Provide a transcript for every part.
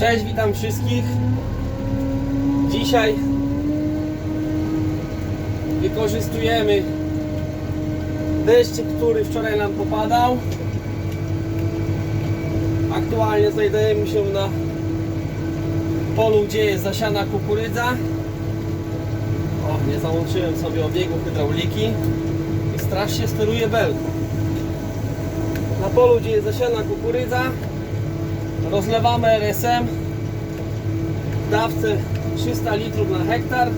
Cześć, witam wszystkich. Dzisiaj wykorzystujemy deszczyk, który wczoraj nam popadał. Aktualnie znajdujemy się na polu, gdzie jest zasiana kukurydza. O, nie załączyłem sobie obiegu hydrauliki i strasznie steruje belką. Na polu, gdzie jest zasiana kukurydza, rozlewamy RSM w dawce 300 litrów na hektar.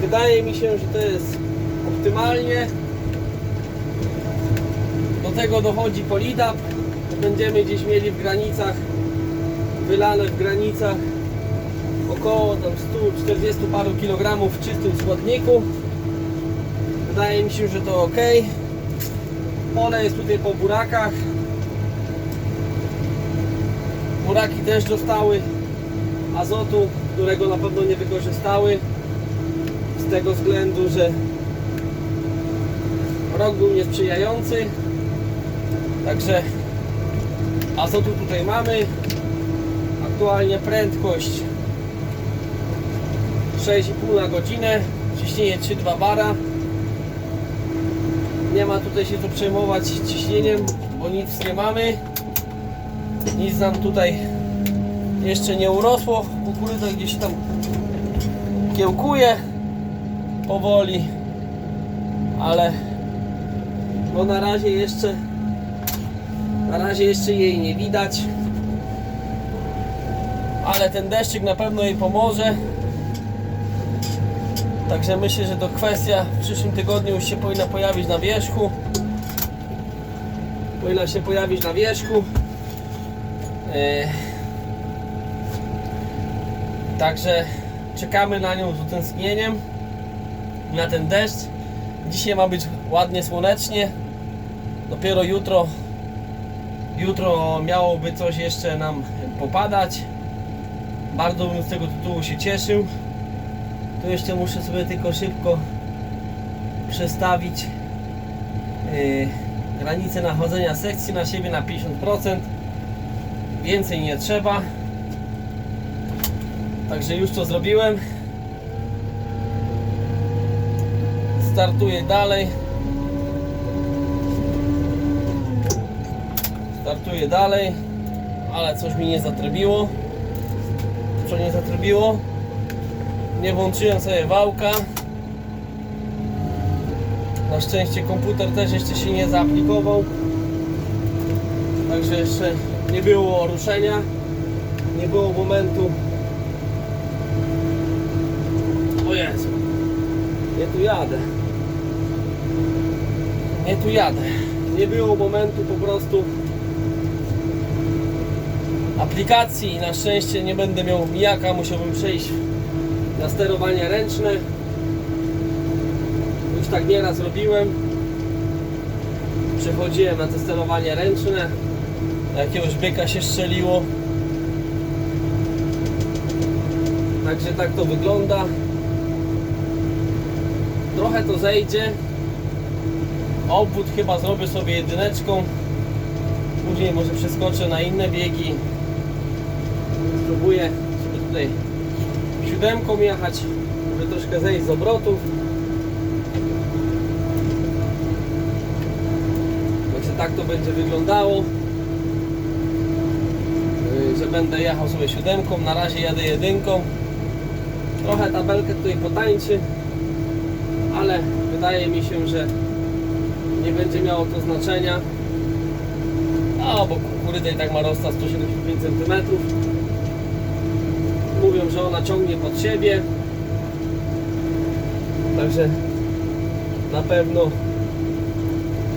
Wydaje mi się, że to jest optymalnie. Do tego dochodzi polidap. Będziemy gdzieś mieli w granicach, wylane w granicach około tam 140 paru kilogramów w czystym składniku. Wydaje mi się, że to ok. Pole jest tutaj po burakach. Buraki też dostały azotu, którego na pewno nie wykorzystały. Z tego względu, że rok był niesprzyjający. Także azotu tutaj mamy. Aktualnie prędkość 6,5 na godzinę, ciśnienie 3,2 bara. Nie ma tutaj się tu przejmować ciśnieniem, bo nic nie mamy. Nic nam tutaj jeszcze nie urosło. Kukurydza gdzieś tam kiełkuje powoli, ale no na razie jeszcze na razie jeszcze jej nie widać. Ale ten deszczyk na pewno jej pomoże. Także myślę, że to kwestia w przyszłym tygodniu już się powinna pojawić na wierzchu. Powinna się pojawić na wierzchu. Yy. Także czekamy na nią z utęsknieniem. Na ten deszcz. Dzisiaj ma być ładnie słonecznie. Dopiero jutro jutro miałoby coś jeszcze nam popadać. Bardzo bym z tego tytułu się cieszył. Tu jeszcze muszę sobie tylko szybko przestawić yy, granicę nachodzenia sekcji na siebie na 50%. Więcej nie trzeba. Także już to zrobiłem. Startuję dalej. Startuję dalej, ale coś mi nie zatrybiło. Co nie zatrybiło? Nie włączyłem sobie wałka. Na szczęście komputer też jeszcze się nie zaaplikował. Także jeszcze nie było ruszenia. Nie było momentu. Nie tu jadę. Nie tu jadę. Nie było momentu po prostu aplikacji. Na szczęście nie będę miał mijaka. Musiałbym przejść na sterowanie ręczne. Już tak nieraz robiłem. Przechodziłem na te sterowanie ręczne. Jakiegoś byka się strzeliło. Także tak to wygląda. Trochę to zejdzie. Obwód chyba zrobię sobie jedyneczką. Później może przeskoczę na inne biegi. Spróbuję sobie tutaj siódemką jechać, żeby troszkę zejść z obrotów. Także tak to będzie wyglądało. Yy, Że będę jechał sobie siódemką, na razie jadę jedynką. Trochę tabelkę tutaj potańczy, ale wydaje mi się, że nie będzie miało to znaczenia. A, bo kukurydza i tak ma rosta 175 cm. Mówią, że ona ciągnie pod siebie. Także na pewno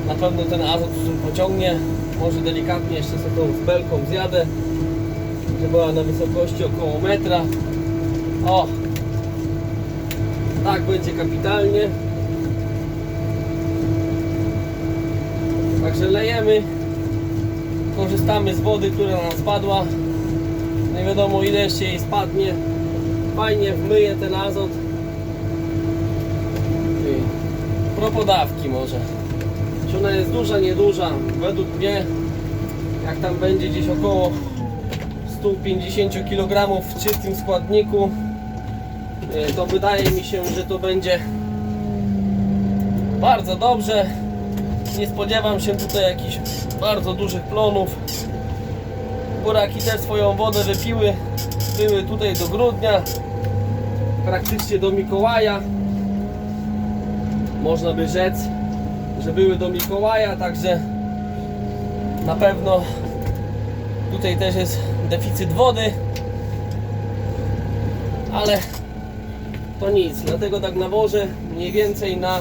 na pewno ten azot tu pociągnie. Może delikatnie jeszcze sobie tą belką zjadę. Że była na wysokości około metra. O! Tak będzie kapitalnie. Także lejemy. Korzystamy z wody, która nam spadła. Nie wiadomo ile jeszcze jej spadnie. Fajnie wmyje ten azot. Ty, Propos dawki może. Czy ona jest duża, nieduża? Według mnie jak tam będzie gdzieś około 150 kg w czystym składniku. E, To wydaje mi się, że to będzie bardzo dobrze. Nie spodziewam się tutaj jakichś bardzo dużych plonów. Buraki też swoją wodę wypiły. Były tutaj do grudnia, praktycznie do Mikołaja. Można by rzec, że były do Mikołaja, także na pewno tutaj też jest deficyt wody. Ale to nic, dlatego tak nawożę mniej więcej na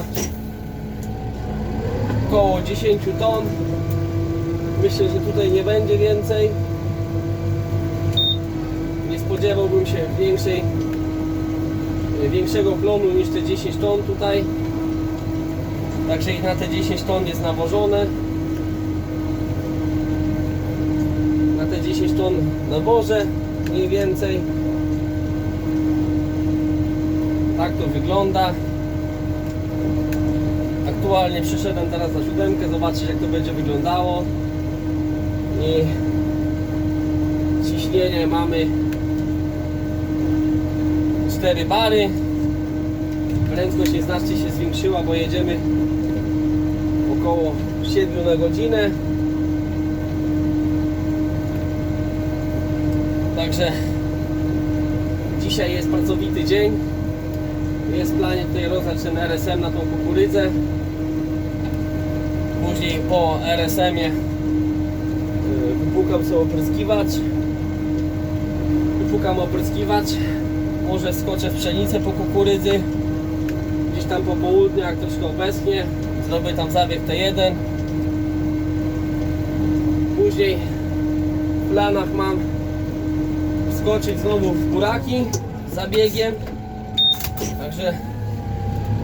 około 10 ton. Myślę, że tutaj nie będzie więcej. Nie spodziewałbym się większej, większego plonu niż te 10 ton tutaj. Także ich na te 10 ton jest nawożone. Na te 10 ton nawożę mniej więcej. Tak to wygląda. Aktualnie przyszedłem teraz na siódemkę, zobaczyć jak to będzie wyglądało. I ciśnienie mamy 4 bary. Prędkość nieznacznie się zwiększyła, bo jedziemy około 7 na godzinę. Także dzisiaj jest pracowity dzień. Jest w planie tutaj rozlać ten RSM na tą kukurydzę. Później po RSM-ie y, wypłukam sobie opryskiwacz. Wypłukam opryskiwacz. Może skoczę w pszenicę po kukurydzy. Gdzieś tam po południu, jak troszkę obecnie, zrobię tam zabieg T1. Później w planach mam wskoczyć znowu w buraki zabiegiem. Także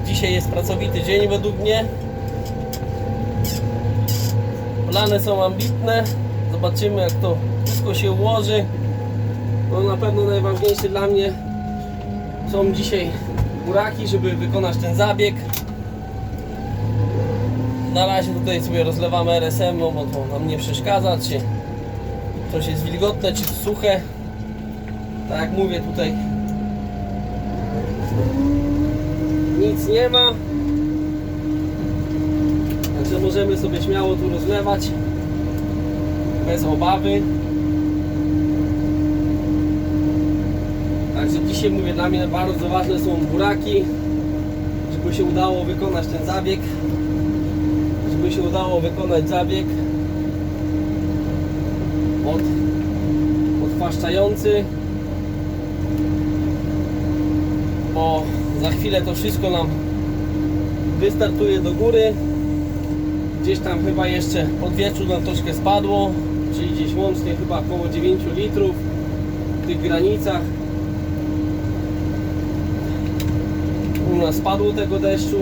dzisiaj jest pracowity dzień według mnie. Plany są ambitne. Zobaczymy jak to wszystko się ułoży. No na pewno najważniejsze dla mnie są dzisiaj buraki, żeby wykonać ten zabieg. Na razie tutaj sobie rozlewamy RSM, bo to nam nie przeszkadza, czy coś jest wilgotne, czy suche. Tak jak mówię tutaj nic nie ma. Także możemy sobie śmiało tu rozlewać bez obawy. Także dzisiaj mówię, dla mnie bardzo ważne są buraki, żeby się udało wykonać ten zabieg. Żeby się udało wykonać zabieg od odpłaszczający bo za chwilę to wszystko nam wystartuje do góry. Gdzieś tam chyba jeszcze pod wieczór nam troszkę spadło, czyli gdzieś łącznie chyba około 9 litrów w tych granicach. U nas spadło tego deszczu,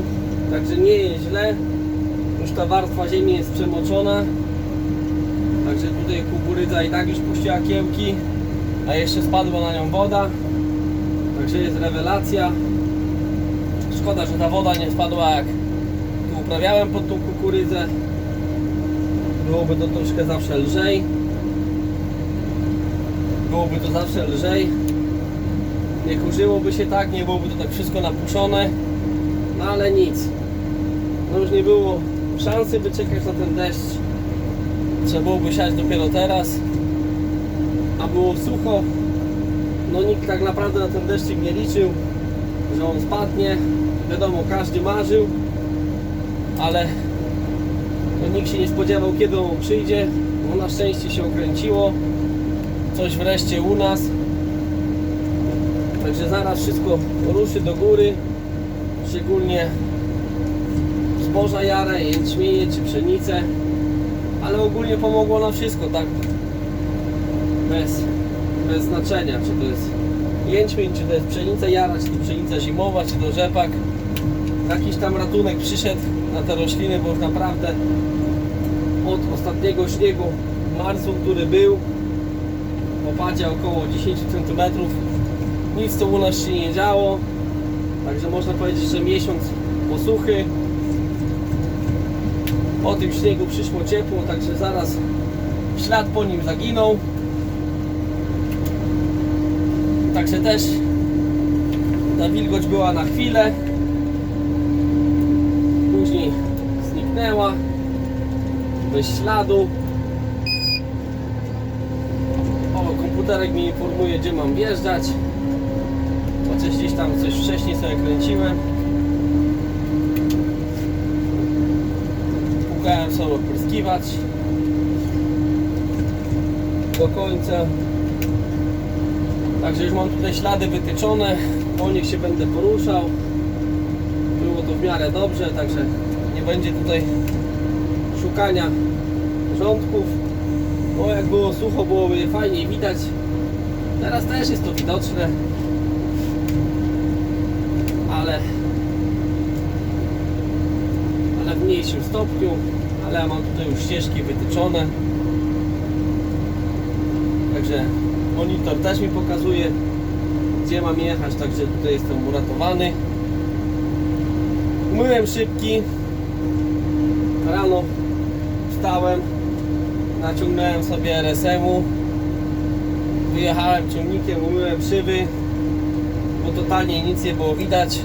także nie jest źle. Już ta warstwa ziemi jest przemoczona. Także tutaj kukurydza i tak już puściła kiełki, a jeszcze spadła na nią woda. Także jest rewelacja. Szkoda, że ta woda nie spadła jak tu uprawiałem pod tą kukurydzę. Byłoby to troszkę zawsze lżej. Byłoby to zawsze lżej. Nie kurzyłoby się tak, nie byłoby to tak wszystko napuszone. No ale nic. No już nie było szansy by czekać na ten deszcz. Trzeba byłoby siać dopiero teraz. A było sucho, no nikt tak naprawdę na ten deszczyk nie liczył, że on spadnie. Wiadomo, każdy marzył, ale no, nikt się nie spodziewał, kiedy on przyjdzie. No na szczęście się okręciło. Coś wreszcie u nas. Także zaraz wszystko ruszy do góry. Szczególnie zboża jare, jęczmienie czy pszenice. Ale ogólnie pomogło na wszystko, tak? Bez bez znaczenia, czy to jest jęczmień, czy to jest pszenica jara, czy to pszenica zimowa, czy to rzepak. Jakiś tam ratunek przyszedł na te rośliny, bo już naprawdę od ostatniego śniegu marcu, który był w opadzie około 10 cm nic to u nas się nie działo. Także można powiedzieć, że miesiąc posuchy. Po tym śniegu przyszło ciepło, także zaraz ślad po nim zaginął. Także też ta wilgoć była na chwilę. Później zniknęła. Bez śladu. O, komputerek mi informuje, gdzie mam wjeżdżać. Chociaż gdzieś tam coś wcześniej sobie kręciłem. Pukałem sobie opryskiwać do końca. Także już mam tutaj ślady wytyczone, po nich się będę poruszał. Było to w miarę dobrze, także nie będzie tutaj szukania rządków. Bo jak było sucho, byłoby je fajniej widać. Teraz też jest to widoczne. Ale ale w mniejszym stopniu, ale ja mam tutaj już ścieżki wytyczone. Także monitor też mi pokazuje gdzie mam jechać, także tutaj jestem uratowany. Umyłem szybki. Rano wstałem, naciągnąłem sobie RSM-u. Wyjechałem ciągnikiem, umyłem szyby, bo totalnie nic nie było widać.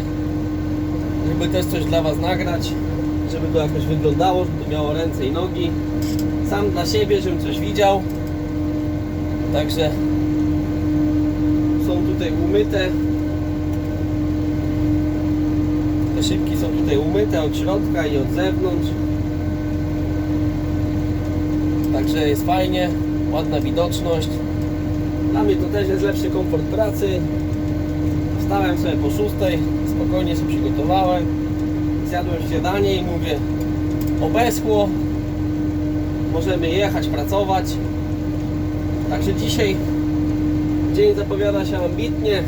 Żeby też coś dla Was nagrać, żeby to jakoś wyglądało, żeby to miało ręce i nogi. Sam dla siebie, żebym coś widział. Także są tutaj umyte. Te szybki są tutaj umyte od środka i od zewnątrz. Także jest fajnie, ładna widoczność. Dla mnie to też jest lepszy komfort pracy. Wstałem sobie po 6, spokojnie się przygotowałem. Zjadłem śniadanie i mówię obeschło. Możemy jechać, pracować. Także dzisiaj dzień zapowiada się ambitnie.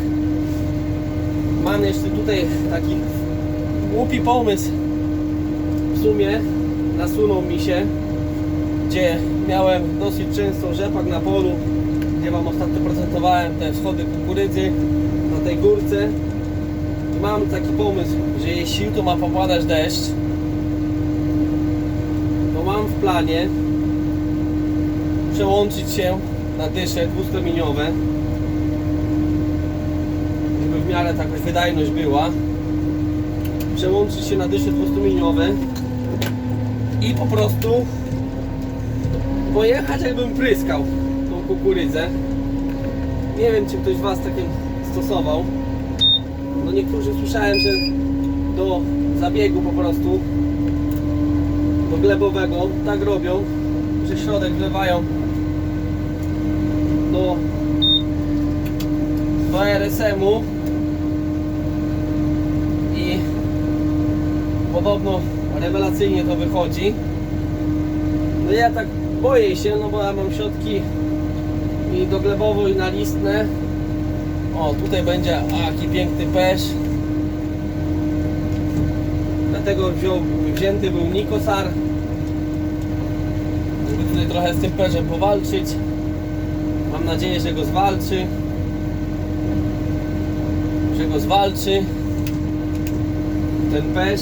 Mam jeszcze tutaj taki głupi pomysł. W sumie nasunął mi się, gdzie miałem dosyć często rzepak na polu, gdzie Wam ostatnio prezentowałem te wschody kukurydzy na tej górce. Mam taki pomysł, że jeśli to ma popadać deszcz, to mam w planie przełączyć się na dysze dwustrumieniowe żeby w miarę taka wydajność była. Przełączyć się na dysze dwustrumieniowe i po prostu pojechać jakbym pryskał tą kukurydzę. Nie wiem czy ktoś z Was takie stosował. No niektórzy słyszałem, że do zabiegu po prostu do glebowego tak robią że środek wlewają do do RSM-u i podobno rewelacyjnie to wychodzi. No ja tak boję się, no bo ja mam środki i do glebowo i na listne. O, tutaj będzie aki piękny pesz. Dlatego wziął, wzięty był Nikosar. Żeby tutaj trochę z tym perzem powalczyć. Mam nadzieję, że go zwalczy że go zwalczy ten pesz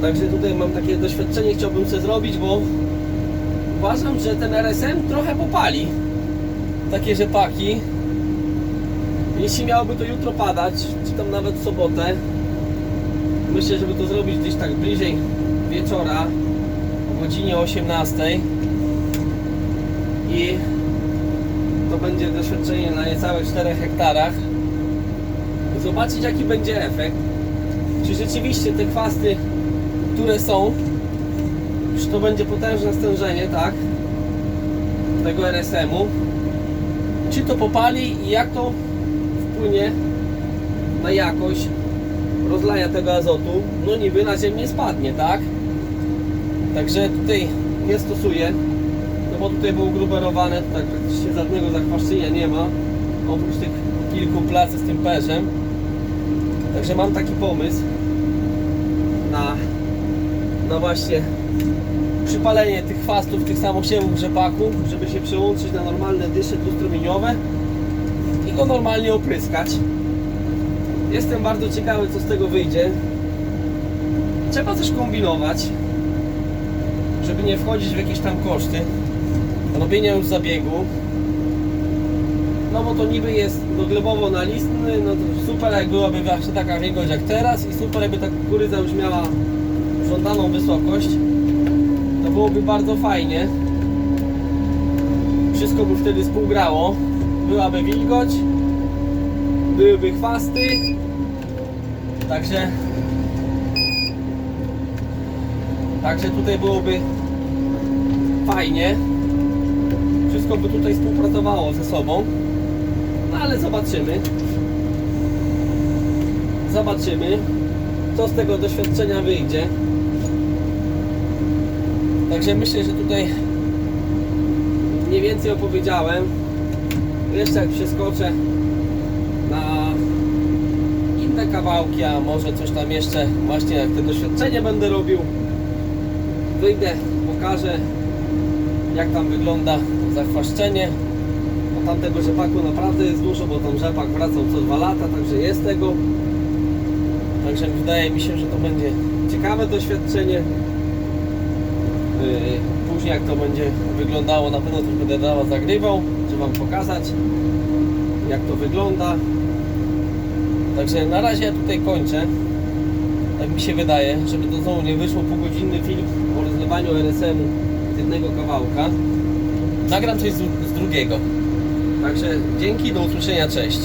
także tutaj mam takie doświadczenie chciałbym sobie zrobić, bo uważam, że ten RSM trochę popali. Takie rzepaki jeśli miałoby to jutro padać czy tam nawet w sobotę myślę, żeby to zrobić gdzieś tak bliżej wieczora o godzinie 18 i to będzie doświadczenie na niecałych 4 hektarach. Zobaczyć jaki będzie efekt. Czy rzeczywiście te chwasty które są czy to będzie potężne stężenie tak? Tego RSM-u czy to popali i jak to wpłynie na jakość rozlania tego azotu? No niby na ziemię spadnie tak? Także tutaj nie stosuję no bo tutaj był gruberowany tutaj praktycznie żadnego zakwaszczenia nie ma. Oprócz tych kilku placy z tym perzem Także mam taki pomysł na, na właśnie przypalenie tych chwastów, tych samosiewów rzepaku, żeby się przełączyć na normalne dysze dwustrumieniowe i go normalnie opryskać. Jestem bardzo ciekawy, co z tego wyjdzie. Trzeba też kombinować, żeby nie wchodzić w jakieś tam koszty robienia już zabiegu. no bo to niby jest no glebowo nalistny, no to super jak byłaby właśnie taka wielkość jak teraz i super jakby ta kukurydza już miała żądaną wysokość, to byłoby bardzo fajnie. Wszystko by wtedy współgrało, byłaby wilgoć, byłyby chwasty, także także tutaj byłoby fajnie wszystko by tutaj współpracowało ze sobą. No ale zobaczymy. Zobaczymy, co z tego doświadczenia wyjdzie. Także myślę, że tutaj mniej więcej opowiedziałem. Jeszcze jak przeskoczę na inne kawałki, a może coś tam jeszcze właśnie jak te doświadczenie będę robił. Wyjdę, pokażę jak tam wygląda zachwaszczenie. Bo tamtego rzepaku naprawdę jest dużo, bo tam rzepak wracał co dwa lata, także jest tego. Także wydaje mi się, że to będzie ciekawe doświadczenie. Yy, Później jak to będzie wyglądało, na pewno też będę dla Was zagrywał, żeby Wam pokazać jak to wygląda. Także na razie ja tutaj kończę. Tak mi się wydaje, żeby to znowu nie wyszło półgodzinny film o rozlewaniu RSM-u z jednego kawałka. Nagram coś z, z drugiego. Także dzięki, do usłyszenia, cześć.